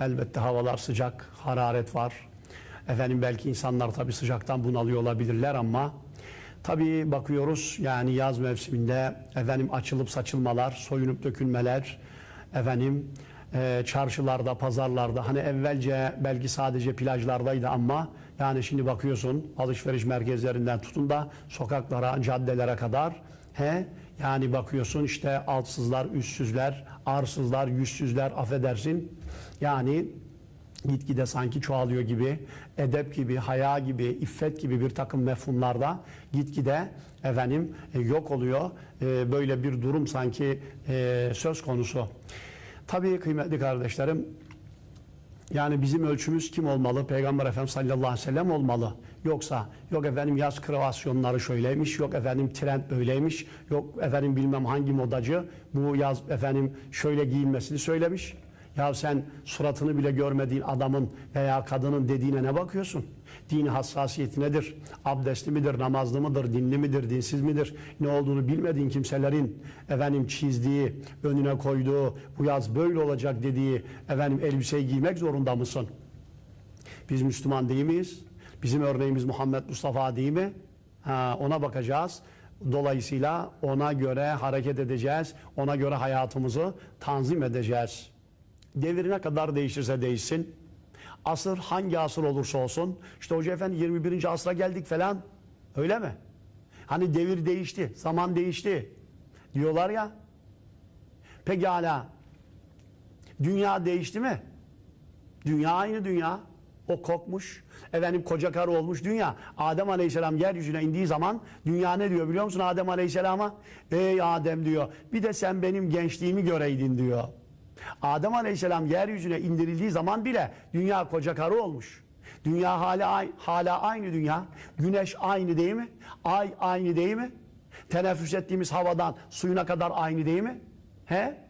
Elbette havalar sıcak, hararet var. Efendim belki insanlar tabii sıcaktan bunalıyor olabilirler ama tabii bakıyoruz yani yaz mevsiminde efendim açılıp saçılmalar, soyunup dökülmeler, efendim e, çarşılarda, pazarlarda hani evvelce belki sadece plajlardaydı ama yani şimdi bakıyorsun alışveriş merkezlerinden tutun da sokaklara, caddelere kadar he yani bakıyorsun işte altsızlar, üstsüzler, arsızlar, yüzsüzler affedersin. Yani gitgide sanki çoğalıyor gibi, edep gibi, haya gibi, iffet gibi bir takım mefhumlarda gitgide efendim e, yok oluyor. E, böyle bir durum sanki e, söz konusu. Tabii kıymetli kardeşlerim yani bizim ölçümüz kim olmalı? Peygamber Efendimiz sallallahu aleyhi ve sellem olmalı. Yoksa yok efendim yaz kreasyonları şöyleymiş, yok efendim trend böyleymiş, yok efendim bilmem hangi modacı bu yaz efendim şöyle giyinmesini söylemiş. Ya sen suratını bile görmediğin adamın veya kadının dediğine ne bakıyorsun? Dini hassasiyeti nedir? Abdestli midir, namazlı mıdır, dinli midir, dinsiz midir? Ne olduğunu bilmediğin kimselerin efendim çizdiği, önüne koyduğu, bu yaz böyle olacak dediği efendim elbiseyi giymek zorunda mısın? Biz Müslüman değil miyiz? Bizim örneğimiz Muhammed Mustafa değil mi? Ha, ona bakacağız. Dolayısıyla ona göre hareket edeceğiz. Ona göre hayatımızı tanzim edeceğiz. Devir ne kadar değişirse değişsin. Asır hangi asır olursa olsun. İşte Hoca Efendi 21. asra geldik falan. Öyle mi? Hani devir değişti, zaman değişti. Diyorlar ya. Pekala. Dünya değişti mi? Dünya aynı dünya. O kokmuş. Efendim koca karı olmuş dünya. Adem Aleyhisselam yeryüzüne indiği zaman dünya ne diyor biliyor musun Adem Aleyhisselam'a? Ey Adem diyor. Bir de sen benim gençliğimi göreydin diyor. Adem Aleyhisselam yeryüzüne indirildiği zaman bile dünya koca karı olmuş. Dünya hala, hala aynı dünya. Güneş aynı değil mi? Ay aynı değil mi? Teneffüs ettiğimiz havadan suyuna kadar aynı değil mi? He?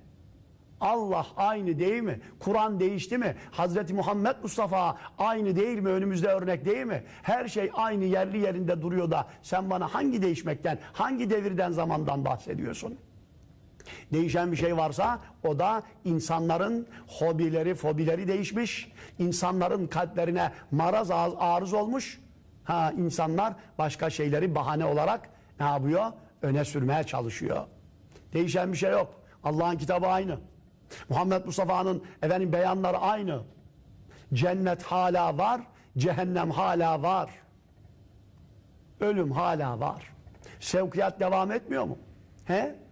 Allah aynı değil mi? Kur'an değişti mi? Hazreti Muhammed Mustafa aynı değil mi? Önümüzde örnek değil mi? Her şey aynı yerli yerinde duruyor da sen bana hangi değişmekten, hangi devirden, zamandan bahsediyorsun? Değişen bir şey varsa o da insanların hobileri, fobileri değişmiş. İnsanların kalplerine maraz arız olmuş. Ha insanlar başka şeyleri bahane olarak ne yapıyor? Öne sürmeye çalışıyor. Değişen bir şey yok. Allah'ın kitabı aynı. Muhammed Mustafa'nın efendim beyanları aynı. Cennet hala var, cehennem hala var. Ölüm hala var. Sevkiyat devam etmiyor mu? He?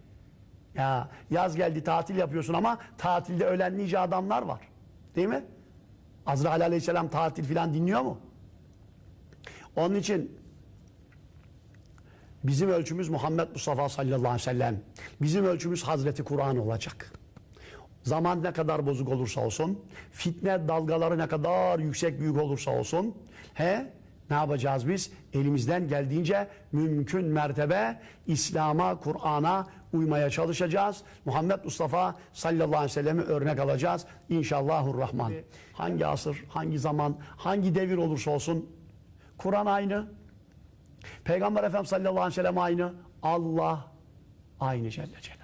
Ya yaz geldi tatil yapıyorsun ama tatilde ölen nice adamlar var. Değil mi? Azrail aleyhisselam tatil filan dinliyor mu? Onun için bizim ölçümüz Muhammed Mustafa sallallahu aleyhi ve sellem. Bizim ölçümüz Hazreti Kur'an olacak. Zaman ne kadar bozuk olursa olsun, fitne dalgaları ne kadar yüksek büyük olursa olsun, he ne yapacağız biz? Elimizden geldiğince mümkün mertebe İslam'a, Kur'an'a uymaya çalışacağız. Muhammed Mustafa sallallahu aleyhi ve sellem'i örnek alacağız. İnşallahurrahman. Hangi asır, hangi zaman, hangi devir olursa olsun Kur'an aynı. Peygamber Efendimiz sallallahu aleyhi ve sellem aynı. Allah aynı Celle Celaluhu.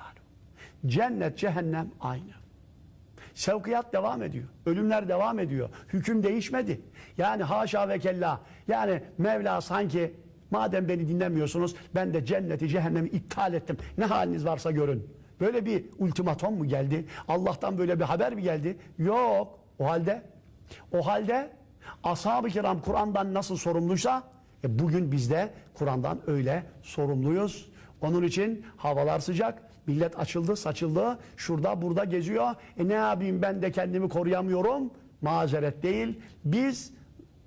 Cennet, cehennem aynı. Sevkiyat devam ediyor. Ölümler devam ediyor. Hüküm değişmedi. Yani haşa ve kella. Yani Mevla sanki madem beni dinlemiyorsunuz ben de cenneti cehennemi iptal ettim. Ne haliniz varsa görün. Böyle bir ultimatom mu geldi? Allah'tan böyle bir haber mi geldi? Yok. O halde o halde ashab-ı kiram Kur'an'dan nasıl sorumluysa e bugün biz de Kur'an'dan öyle sorumluyuz. Onun için havalar sıcak. Millet açıldı, saçıldı. Şurada, burada geziyor. E ne yapayım ben de kendimi koruyamıyorum. Mazeret değil. Biz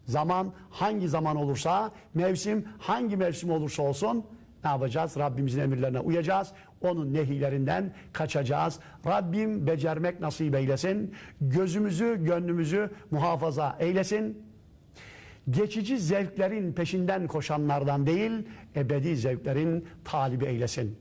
zaman hangi zaman olursa, mevsim hangi mevsim olursa olsun ne yapacağız? Rabbimizin emirlerine uyacağız. Onun nehilerinden kaçacağız. Rabbim becermek nasip eylesin. Gözümüzü, gönlümüzü muhafaza eylesin. Geçici zevklerin peşinden koşanlardan değil, ebedi zevklerin talibi eylesin.